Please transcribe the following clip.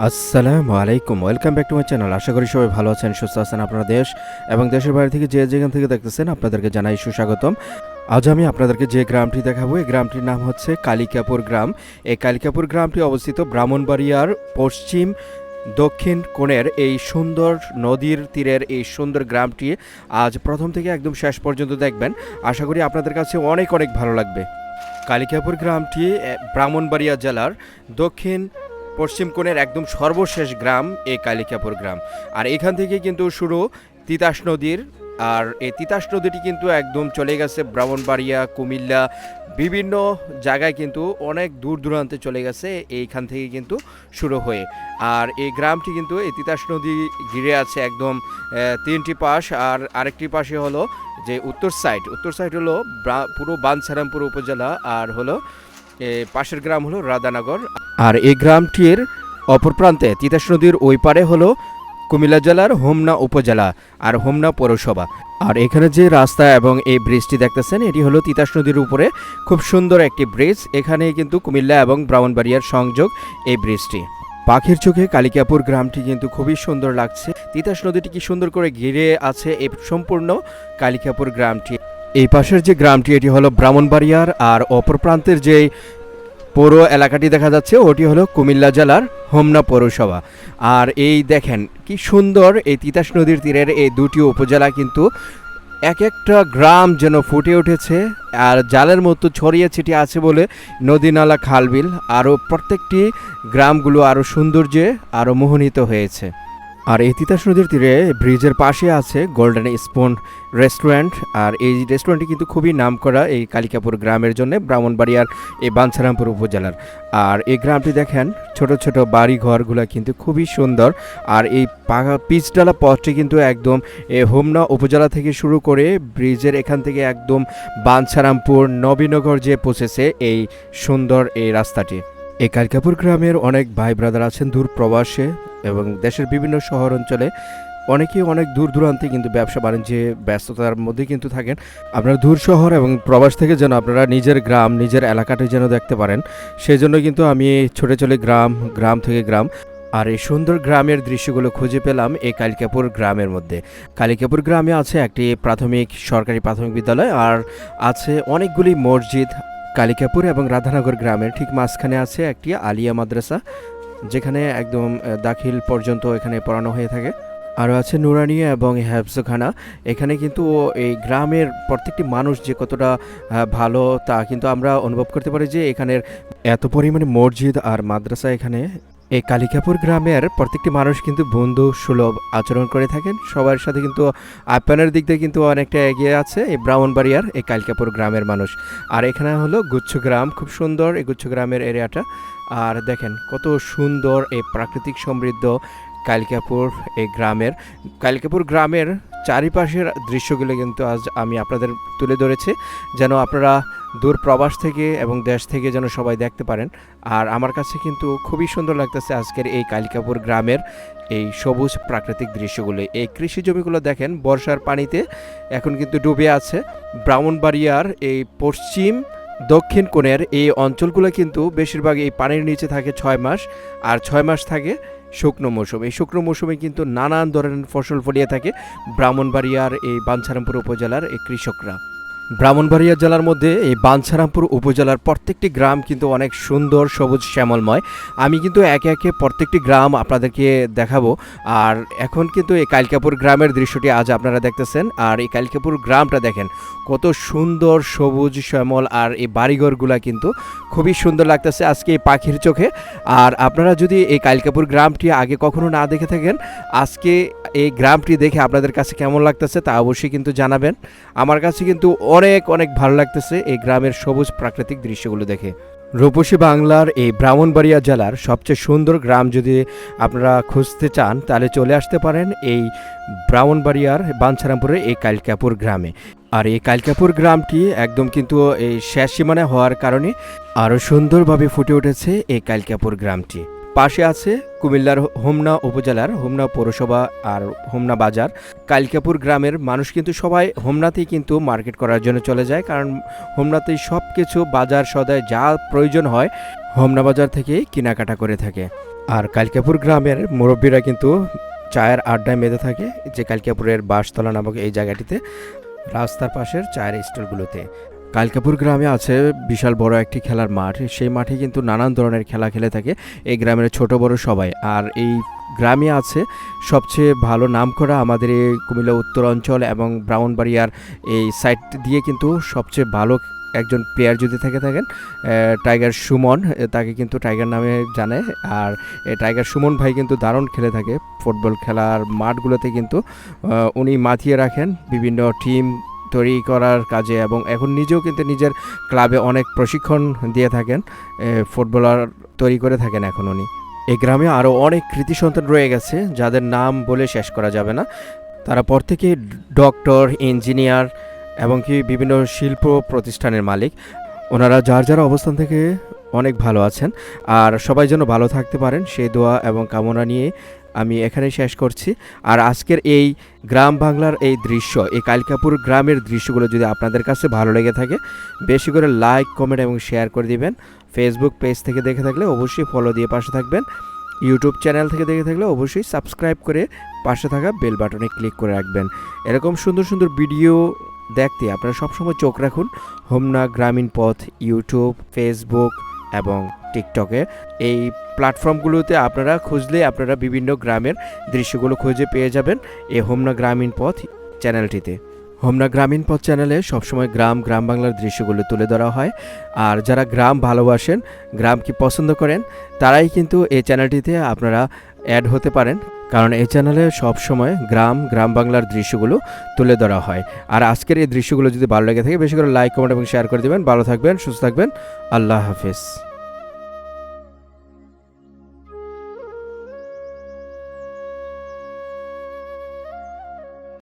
আসসালামু আলাইকুম। Welcome back to my channel আশা করি সবাই ভালো আছেন, সুস্থ আছেন আপনার দেশ এবং দেশের বাইরে থেকে যে যেখান থেকে দেখতেছেন আপনাদেরকে জানাই সুস্বাগতম। আজ আমি আপনাদেরকে যে গ্রামটি দেখাবো, এই গ্রামটির নাম হচ্ছে কালিকাপুর গ্রাম। এই কালিকাপুর গ্রামটি অবস্থিত ব্রাহ্মণবাড়িয়ার পশ্চিম দক্ষিণ কোণের এই সুন্দর নদীর তীরের এই সুন্দর গ্রামটি আজ প্রথম থেকে একদম শেষ পর্যন্ত দেখবেন। আশা করি আপনাদের কাছে অনেক অনেক ভালো লাগবে। কালিকাপুর গ্রামটি ব্রাহ্মণবাড়িয়া জেলার দক্ষিণ পশ্চিম কোণের একদম সর্বশেষ গ্রাম এই কালিকাপুর গ্রাম। আর এখান থেকে কিন্তু শুরু তিতাস নদীর, আর এই তিতাস নদীটি কিন্তু একদম চলে গেছে ব্রাহ্মণবাড়িয়া, কুমিল্লা, বিভিন্ন জায়গায় কিন্তু অনেক দূর দূরান্তে চলে গেছে এইখান থেকে কিন্তু শুরু হয়ে। আর এই গ্রামটি কিন্তু এই তিতাস নদী ঘিরে আছে একদম তিনটি পাশ, আর আরেকটি পাশে হলো যে উত্তর সাইড। উত্তর সাইড হলো পুরো বানসারামপুর উপজেলা, আর হলো পাশের গ্রাম হলো রাধানগর। আর এই গ্রামটির অপর প্রান্তে তিতাস নদীর ওই পারে হলো কুমিল্লা জেলার হোমনা উপজেলা আর হোমনা পৌরসভা। আর এখানে যে রাস্তা এবং এই ব্রিজটি দেখতেছেন, এটি হলো তিতাস নদীর উপরে খুব সুন্দর একটি ব্রিজ এখানে কিন্তু কুমিল্লা এবং ব্রাহ্মণবাড়িয়ার সংযোগ এই ব্রিজটি পাখির চোখে কালিকাপুর গ্রামটি কিন্তু খুবই সুন্দর লাগছে। তিতাস নদীটি কি সুন্দর করে ঘিরে আছে এই সম্পূর্ণ কালিকাপুর গ্রামটি? এই পাশের যে গ্রামটি, এটি হলো ব্রাহ্মণবাড়িয়ার আর অপর প্রান্তের যে পৌর এলাকাটি দেখা যাচ্ছে, ওটি হলো কুমিল্লা জেলার হোমনা পৌরসভা। আর এই দেখেন, কি সুন্দর এই তিতাস নদীর তীরের এই দুটি উপজেলা কিন্তু এক একটা গ্রাম যেন ফুটে উঠেছে, আর জালের মতো ছড়িয়ে ছিটিয়ে আছে বলে নদী নালা, খালবিল আরও প্রত্যেকটি গ্রামগুলো আরও সৌন্দর্যে আরও মোহনীত হয়েছে। আর এই তিতাস নদীর তীরে ব্রিজের পাশে আছে গোল্ডেন স্পুন রেস্টুরেন্ট আর এই রেস্টুরেন্টটি কিন্তু খুবই নামকরা এই কালিকাপুর গ্রামের জন্য ব্রাহ্মণবাড়িয়ার এই বাঞ্ছারামপুর উপজেলার। আর এই গ্রামটি দেখেন, ছোট ছোট বাড়ি ঘরগুলো কিন্তু খুবই সুন্দর, আর এই পাকা পিচডালা পথটি কিন্তু একদম, এ হোমনা উপজেলা থেকে শুরু করে ব্রিজের এখান থেকে একদম বাঞ্ছারামপুর নবীনগর যে পৌঁছেছে এই সুন্দর এই রাস্তাটি। এই কালিকাপুর গ্রামের অনেক ভাই ব্রাদার আছেন দূর প্রবাসে এবং দেশের বিভিন্ন শহর অঞ্চলে অনেকেই অনেক দূর দূরান্তে কিন্তু ব্যবসা বাণিজ্যে ব্যস্ততার মধ্যে কিন্তু থাকেন। আপনারা দূর শহর এবং প্রবাস থেকে যেন আপনারা নিজের গ্রাম, নিজের এলাকাটি যেন দেখতে পারেন সেই জন্য কিন্তু আমি ছোটে চলে গ্রাম গ্রাম থেকে গ্রাম। আর এই সুন্দর গ্রামের দৃশ্যগুলো খুঁজে পেলাম এই কালিকাপুর গ্রামের মধ্যে। কালিকাপুর গ্রামে আছে একটি প্রাথমিক সরকারি প্রাথমিক বিদ্যালয় আর আছে অনেকগুলি মসজিদ। কালিকাপুর এবং রাধানগর গ্রামের ঠিক মাঝখানে আছে একটি আলিয়া মাদ্রাসা। যেখানে একদম দাখিল পর্যন্ত এখানে পড়ানো হয়ে থাকে। আরও আছে নুরানিয়া এবং হ্যাবসখানা এখানে কিন্তু এই গ্রামের প্রত্যেকটি মানুষ যে কতটা ভালো তা কিন্তু আমরা অনুভব করতে পারি যে এখানের এত পরিমাণে মসজিদ আর মাদ্রাসা এখানে। এই কালিকাপুর গ্রামের প্রত্যেকটি মানুষ কিন্তু বন্ধু সুলভ আচরণ করে থাকেন। সবার সাথে কিন্তু আপ্যায়নের দিক দিয়ে কিন্তু অনেকটা এগিয়ে আছে এই ব্রাহ্মণবাড়িয়ার এই কালিকাপুর গ্রামের মানুষ। আর এখানে হলো গুচ্ছ গ্রাম। খুব সুন্দর এই গুচ্ছ গ্রামের এরিয়াটা। আর দেখেন কত সুন্দর এই প্রাকৃতিক সমৃদ্ধ কালিকাপুর এই গ্রামের, কালিকাপুর গ্রামের চারিপাশের দৃশ্যগুলো কিন্তু আজ আমি আপনাদের তুলে ধরেছি, যেন আপনারা দূর প্রবাস থেকে এবং দেশ থেকে যেন সবাই দেখতে পারেন। আর আমার কাছে কিন্তু খুবই সুন্দর লাগতেছে আজকের এই কালিকাপুর গ্রামের এই সবুজ প্রাকৃতিক দৃশ্যগুলো। এই কৃষি জমিগুলো দেখেন বর্ষার পানিতে এখন কিন্তু ডুবে আছে। ব্রাহ্মণবাড়িয়ার এই পশ্চিম দক্ষিণ কোণের এই অঞ্চলগুলো কিন্তু বেশিরভাগ এই পানির নিচে থাকে ছয় মাস, আর ছয় মাস থাকে শুকনো মৌসুম। এই শুকনো মৌসুমে কিন্তু নানান ধরনের ফসল ফলিয়ে থাকে। ব্রাহ্মণবাড়িয়ার এই বাঞ্ছারামপুর উপজেলার এই কৃষকরা। ব্রাহ্মণবাড়িয়া জেলার মধ্যে এই বাঞ্ছারামপুর উপজেলার প্রত্যেকটি গ্রাম কিন্তু অনেক সুন্দর, সবুজ, শ্যামলময়। আমি কিন্তু একে একে প্রত্যেকটি গ্রাম আপনাদেরকে দেখাবো। আর এখন কিন্তু এই কালকাপুর গ্রামের দৃশ্যটি আজ আপনারা দেখতেছেন। আর এই কালকাপুর গ্রামটা দেখেন, কত সুন্দর, সবুজ, শ্যামল আর এই বাড়িঘরগুলা কিন্তু খুবই সুন্দর লাগতেছে আজকে এই পাখির চোখে। আর আপনারা যদি এই কালকাপুর গ্রামটি আগে কখনো না দেখে থাকেন, আজকে এই গ্রামটি দেখে আপনাদের কাছে কেমন লাগতেছে তা অবশ্যই কিন্তু জানাবেন। আমার কাছে কিন্তু অনেক অনেক ভালো লাগতেছে এই গ্রামের সবুজ প্রাকৃতিক দৃশ্যগুলো দেখে। রূপসী বাংলার এই ব্রাহ্মণবাড়িয়া জেলার সবচেয়ে সুন্দর গ্রাম যদি আপনারা খুঁজতে চান, তাহলে চলে আসতে পারেন এই ব্রাহ্মণবাড়িয়ার বাঞ্ছারামপুরের এই কালকাপুর গ্রামে। আর এই কালকাপুর গ্রামটি একদম কিন্তু এই শেষ সীমানা হওয়ার কারণে আরও সুন্দরভাবে ফুটে উঠেছে এই কালকাপুর গ্রামটি। পাশে আছে কুমিল্লার হোমনা উপজেলার হোমনা পৌরসভা আর হোমনা বাজার। কালকাপুর গ্রামের মানুষ কিন্তু সবাই হোমনাতেই কিন্তু মার্কেট করার জন্য চলে যায়, কারণ হোমনাতেই সব কিছু বাজার সদায় যা প্রয়োজন হয় হোমনা বাজার থেকে কেনাকাটা করে থাকে। আর কালিকাপুর গ্রামের মুরব্বীরা কিন্তু চায়ের আড্ডায় মেতে থাকে যে কালিকাপুরের বাসতলা নামক এই জায়গাটিতে, রাস্তার পাশের চায়ের স্টলগুলোতে। কালকাপুর গ্রামে আছে বিশাল বড় একটি খেলার মাঠ। সেই মাঠে কিন্তু নানান ধরনের খেলা খেলে থাকে এই গ্রামের ছোট বড় সবাই। আর এই গ্রামে আছে সবচেয়ে ভালো নামকরা আমাদের এই কুমিল্লা উত্তর অঞ্চল এবং ব্রাউনবাড়িয়ার এই সাইড দিয়ে কিন্তু সবচেয়ে ভালো একজন প্লেয়ার যদি থেকে থাকেন টাইগার সুমন তাকে কিন্তু টাইগার নামে জানে। আর টাইগার সুমন ভাই কিন্তু দারুণ খেলে থাকে। ফুটবল খেলার মাঠগুলোতে কিন্তু উনি মাথিয়ে রাখেন বিভিন্ন টিম তৈরি করার কাজে এবং এখন নিজেও কিন্তু নিজের ক্লাবে অনেক প্রশিক্ষণ দিয়ে থাকেন ফুটবলার তৈরি করে থাকেন এখন উনি। এই গ্রামে আরও অনেক কৃতি সন্তান রয়ে গেছে, যাদের নাম বলে শেষ করা যাবে না। তারা পর থেকে ডক্টর, ইঞ্জিনিয়ার এবং কি বিভিন্ন শিল্প প্রতিষ্ঠানের মালিক। ওনারা যার যার অবস্থান থেকে অনেক ভালো আছেন। আর সবাই যেন ভালো থাকতে পারেন, সেই দোয়া এবং কামনা নিয়ে আমি এখানে শেষ করছি। আর আজকের এই গ্রাম বাংলার এই দৃশ্য, এই কালিকাপুর গ্রামের দৃশ্যগুলো যদি আপনাদের কাছে ভালো লেগে থাকে, বেশি করে লাইক, কমেন্ট এবং শেয়ার করে দিবেন। ফেসবুক পেজ থেকে দেখে থাকলে অবশ্যই ফলো দিয়ে পাশে থাকবেন। ইউটিউব চ্যানেল থেকে দেখে থাকলে অবশ্যই সাবস্ক্রাইব করে পাশে থাকা বেল বাটনে ক্লিক করে রাখবেন। এরকম সুন্দর সুন্দর ভিডিও দেখতে আপনারা সবসময় চোখ রাখুন। হোমনা গ্রামীণ পথ ইউটিউব ফেসবুক এবং টিকটকে এই প্ল্যাটফর্মগুলোতে আপনারা খুঁজলে আপনারা বিভিন্ন গ্রামের দৃশ্যগুলো খুঁজে পেয়ে যাবেন এই হোমনা গ্রামীণ পথ চ্যানেলটিতে। হোমনা গ্রামীণ পথ চ্যানেলে সবসময় গ্রাম গ্রাম বাংলার দৃশ্যগুলো তুলে ধরা হয়। আর যারা গ্রাম ভালোবাসেন, গ্রামকে পছন্দ করেন, তারাই কিন্তু এই চ্যানেলটিতে আপনারা অ্যাড হতে পারেন। কারণ এই চ্যানেলে সবসময় গ্রাম গ্রাম বাংলার দৃশ্যগুলো তুলে ধরা হয়। আর আজকের এই দৃশ্যগুলো যদি ভালো লেগে থাকে, বেশি করে লাইক কমেন্ট এবং শেয়ার করে দেবেন। ভালো থাকবেন, সুস্থ থাকবেন। আল্লাহ হাফেজ।